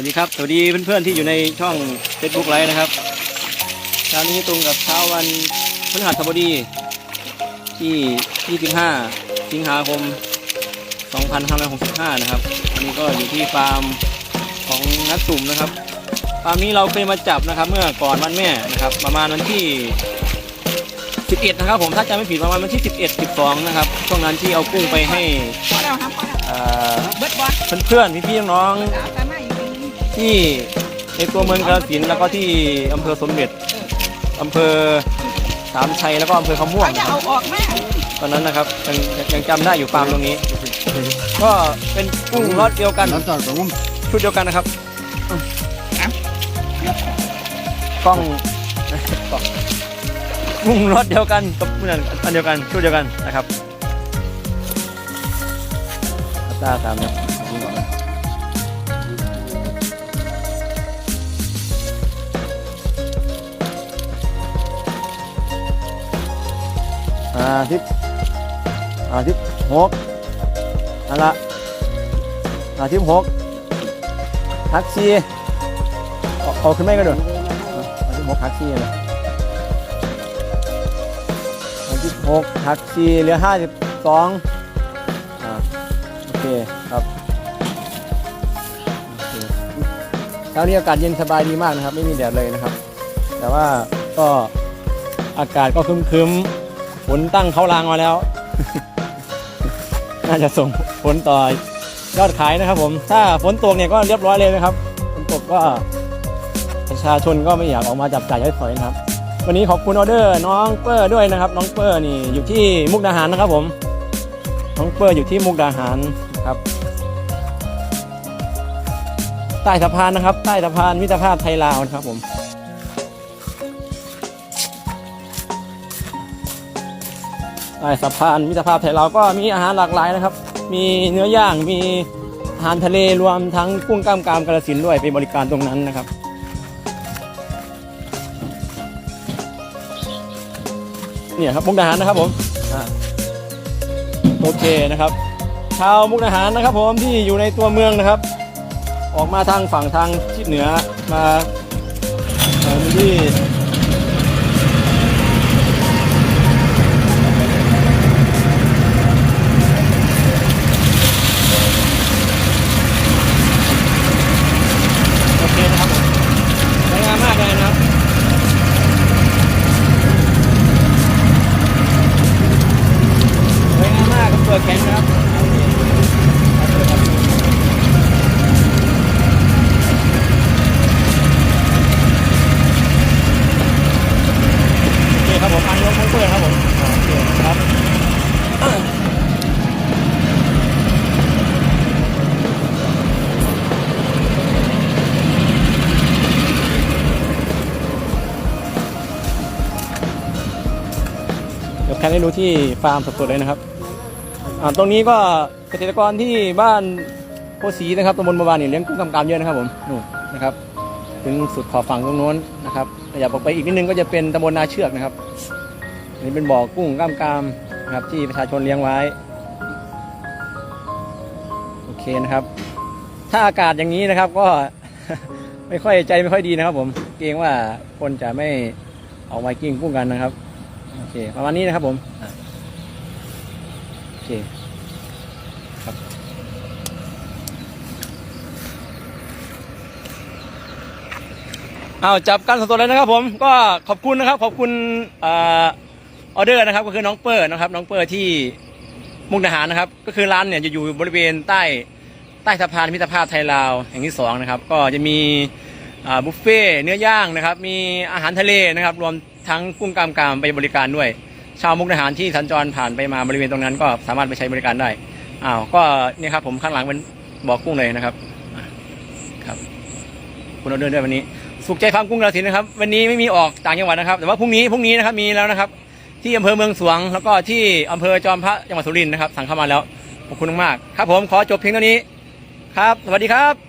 วัสดีครับสวัสดีเพื่อนๆที่อยู่ในช่อง Facebook ไลฟ์นะครับเช้านี้ตรงกับเช้าวันพฤหัสบดีที่ 25 สิงหาคม 2565 นะครับอันนี้ก็อยู่ที่ฟาร์มของนักสุ่มนะครับฟาร์มนี้เราเคยมาจับนะครับ เมื่อก่อนวันแม่นะครับ ประมาณวันที่ 11 นะครับ ผมถ้าจำไม่ผิดประมาณวันที่ 11 12 นะครับช่วงนั้นที่เอากุ้งไปให้พอแล้วครับพอแล้วเอ่อเบิดบอลเพื่อนๆพี่ๆน้องสาวกันมาอยู่นี่ๆ ที่ในตัวเมืองกาฬสินธุ์แล้วก็ที่อำเภอสมเด็จอำเภอสามชัยแล้วก็อำเภอคำม่วงเขาจะนะครับ เอาออกแม่ตอนนั้นนะครับยังยังจำได้อยู่ฟาร์มตรงนี้ ก็เป็นกุ้งรสเดียวกันชุดเดียวกันนะครับกล้องกล้องกุ้งรสเดียวกันกับอันอันเดียวกันชุดเดียวกันนะครับอัตราตามนะาทิปอ่าทิปหกอันละอ่าทิปหกทักซี่เอาเอาขึ้นไม่ก็เดี๋ยวอ่าทิปหกทักซี่นะอ่าทิปหกทักซี่เหลือห้าสิบสองอ่าโอเคครับโอเคเช้านี้อากาศเย็นสบายดีมากนะครับ ไม่มีแดดเลยนะครับ แต่ว่าก็อากาศก็ครึมๆ ฝนตั้งเขารางมาแล้ว น่าจะส่งผลต่อยอดขายนะครับ ผม ถ้าฝนตกเนี่ยก็เรียบร้อยเลยนะครับ ฝนตกก็ประชาชนก็ไม่อยากออกมาจับจ่ายใช้สอยนะครับ วันนี้ขอบคุณออเดอร์น้องเปอร์ด้วยนะครับ น้องเปอร์นี่อยู่ที่มุกดาหารนะครับ ผม น้องเปอร์อยู่ที่มุกดาหารครับ ใต้สะพานนะครับ ใต้สะพานมิตรภาพไทยลาวนะครับผม ใต้สะพานมิตรภาพไทยเราวก็มีอาหารหลากหลายนะครับ มีเนื้อย่างมีอาหารทะเลรวมทั้งกุ้งกล้ามกรามกระสินธุ์ด้วยไปบริการตรงนั้นนะครับเนี่ยครับมุกดาหารนะครับผมอ่าโอเคนะครับ ชาวมุกดาหารนะครับ ผมที่อยู่ในตัวเมืองนะครับ ออกมาทางฝั่งทางทิศเหนือมาเอ่อที่ เดี๋ยวแพนให้ดูที่ฟาร์มสดๆเลยนะครับตรงนี้ก็เกษตรกรที่บ้านโพสีนะครับตำบลบาบานเนี่ยเลี้ยงกุ้งกำกามเยอะนะครับผมนู่นนะครับ ถึงสุดขอบฝั่งตรงโน้นนะครับขยับออกไปอีกนิดนึงก็จะเป็นตำบลนาเชือกนะครับนนี้เป็นบ่อกุ้งกล้ามกามนะครับที่ประชาชนเลี้ยงไว้โอเคนะครับ ถ้าอากาศอย่างนี้นะครับก็ไม่ค่อยใจไม่ค่อยดีนะครับ ผมเกรงว่าคนจะไม่ออกมากิ้งกุ้งกันนะครับ โอเคประมาณนี้นะครับผมอะโอเคครับเอาจับกันสดๆเลยนะครับผมก็ขอบคุณนะครับขอบคุณอ่าออเดอร์นะครับก็คือน้องเปอร์นะครับน้องเปอร์ที่มุกดาหารนะครับ ก็คือร้านเนี่ยจะอยู่บริเวณใต้ใต้สะพานมิตรภาพไทยลาวแห่งที่สองนะครับก็จะมีอ่าบุฟเฟ่ต์เนื้อย่างนะครับ มีอาหารทะเลนะครับ รวม ทั้งกุ้งกล้ามกรามไปบริการด้วย ชาวมุกดาหารที่สัญจรผ่านไปมาบริเวณตรงนั้น ก็สามารถไปใช้บริการได้อ้าวก็นี่ครับผมข้างหลังเป็นบ่อกุ้งเลยนะครับครับคุณเอาเดินด้วยวันนี้ สุขใจฟาร์มกุ้งกระสินนะครับ วันนี้ไม่มีออกต่างจังหวัดนะครับ แต่ว่าพรุ่งนี้พรุ่งนี้นะครับมีแล้วนะครับ ที่อำเภอเมืองสวง แล้วก็ที่อำเภอจอมพระจังหวัดสุรินทร์นะครับ สั่งเข้ามาแล้วขอบคุณมากครับผมขอจบเพียงเท่านี้ครับ สวัสดีครับ